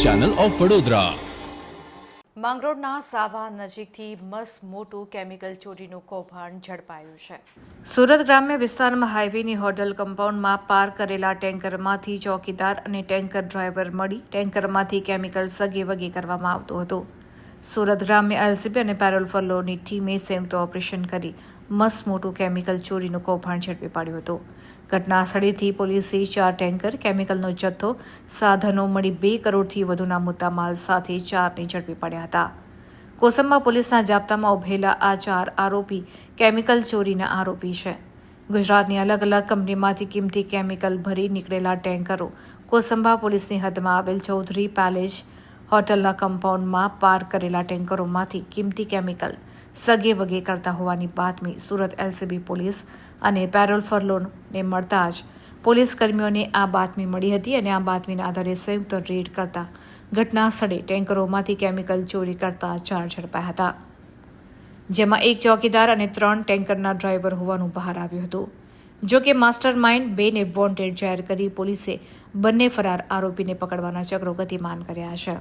Channel of Vadodara. માંગરોળના સાવા નજીકથી મસ મોટું કેમિકલ ચોરીનું કૌભાંડ ઝડપાયું છે. સુરત ગ્રામ્ય વિસ્તારમાં હાઈવેની હોટલ કમ્પાઉન્ડમાં પાર્ક કરેલા ટેન્કરમાંથી ચોકીદાર અને ટેન્કર ડ્રાઈવર મળી ટેન્કરમાંથી કેમિકલ સગે વગે કરવામાં આવતું હતું. સુરત ગ્રામ્ય એલસીબી અને પેરોલ ફલોની ટીમે સંયુક્ત ઓપરેશન કરી મસ્ત મોટું કેમિકલ ચોરીનું કૌભાંડ ઝડપી પાડ્યું હતું. ઘટના સ્થળેથી પોલીસે ચાર ટેન્કર, કેમિકલનો જથ્થો, સાધનો મળી બે કરોડથી વધુના મુદ્દામાલ સાથે ચારને ઝડપી પડ્યા હતા. કોસંબા પોલીસના જાપ્તામાં ઉભેલા આ ચાર આરોપી કેમિકલ ચોરીના આરોપી છે. ગુજરાતની અલગ અલગ કંપનીમાંથી કિંમતી કેમિકલ ભરી નીકળેલા ટેન્કરો કોસંબા પોલીસની હદમાં આવેલ ચૌધરી પેલેસ હોટલના કમ્પાઉન્ડમાં પાર્ક કરેલા ટેન્કરોમાંથી કિંમતી કેમિકલ સગે વગે કરતા હોવાની બાતમી સુરત એલસીબી પોલીસ અને પેરોલ ફરલોને મળતા જ પોલીસ કર્મીઓને આ બાતમી મળી હતી અને આ બાતમીના આધારે સંયુક્ત રેડ કરતા ઘટના સ્થળે ટેન્કરોમાંથી કેમિકલ ચોરી કરતા ચાર ઝડપાયા હતા. જેમાં એક ચોકીદાર અને ત્રણ ટેન્કરના ડ્રાઈવર હોવાનું બહાર આવ્યું હતું. જો કે માસ્ટર માઇન્ડ બેને વોન્ટેડ જાહેર કરી પોલીસે બંને ફરાર આરોપીને પકડવાના ચક્રો ગતિમાન કર્યા છે.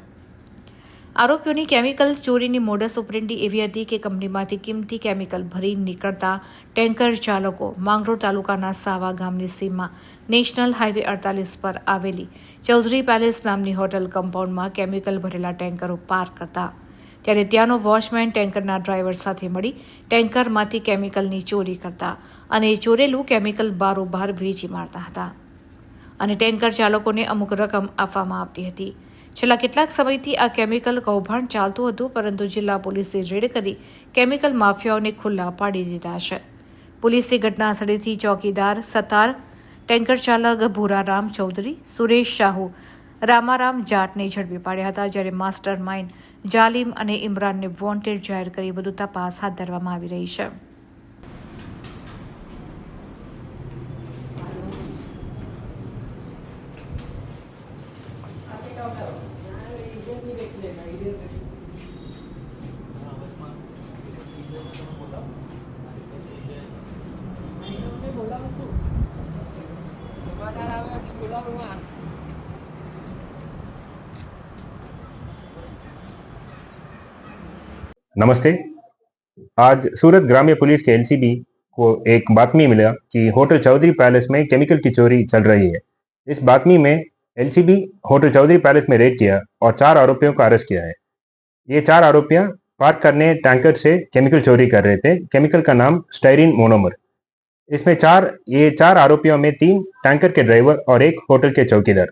આરોપીઓની કેમિકલ ચોરીની મોડસ ઓપરેન્ડી એવી હતી કે કંપનીમાંથી કિંમતી કેમિકલ ભરી નીકળતા ટેન્કર ચાલકો માંગરોળ તાલુકાના સાવા ગામની સીમમાં નેશનલ હાઈવે અડતાલીસ પર આવેલી ચૌધરી પેલેસ નામની હોટલ કમ્પાઉન્ડમાં કેમિકલ ભરેલા ટેન્કરો પાર કરતા. ત્યારે ત્યાંનો વોચમેન ટેન્કરના ડ્રાઈવર સાથે મળી ટેન્કરમાંથી કેમિકલની ચોરી કરતા અને ચોરેલું કેમિકલ બારોબાર વેચી મારતા હતા. અને ટેન્કર ચાલકોને અમુક રકમ આપવામાં આવતી હતી. છેલ્લા કેટલાક સમયથી આ કેમિકલ કૌભાંડ ચાલતું હતું, પરંતુ જિલ્લા પોલીસે રેડ કરી કેમિકલ માફિયાઓને ખુલ્લા પાડી દીધા છે. પોલીસે ઘટના સ્થળેથી ચોકીદાર સતાર ટેન્કર ચાલક ભૂરારામ ચૌધરી, સુરેશ શાહુ, રામારામ જાટને ઝડપી પાડ્યા હતા, જ્યારે માસ્ટર માઇન્ડ જાલિમ અને ઇમરાનને વોન્ટેડ જાહેર કરી વધુ તપાસ હાથ ધરવામાં આવી રહી છે. नमस्ते। आज सूरत ग्राम्य पुलिस के एलसीबी को एक बातमी मिला कि होटल चौधरी पैलेस में केमिकल की चोरी चल रही है। इस बातमी में एलसीबी होटल चौधरी पैलेस में रेड किया और चार आरोपियों को अरेस्ट किया है। ये चार आरोपियाँ पार्क करने टैंकर से केमिकल चोरी कर रहे थे। केमिकल का नाम स्टाइरिन मोनोमर। इसमें चार ये चार आरोपियों में तीन टैंकर के ड्राइवर और एक होटल के चौकीदार।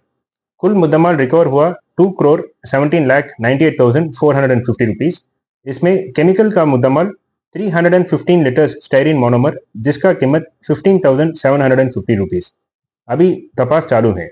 कुल मुद्दमाल रिकवर हुआ two crore seventeen lakh ninety eight thousand four hundred and fifty rupees इसमें केमिकल का मुद्दमाल 315 लीटर्स स्टाइरिन मोनोमर जिसका कीमत 15,750 रुपीस। अभी तपास चालू है।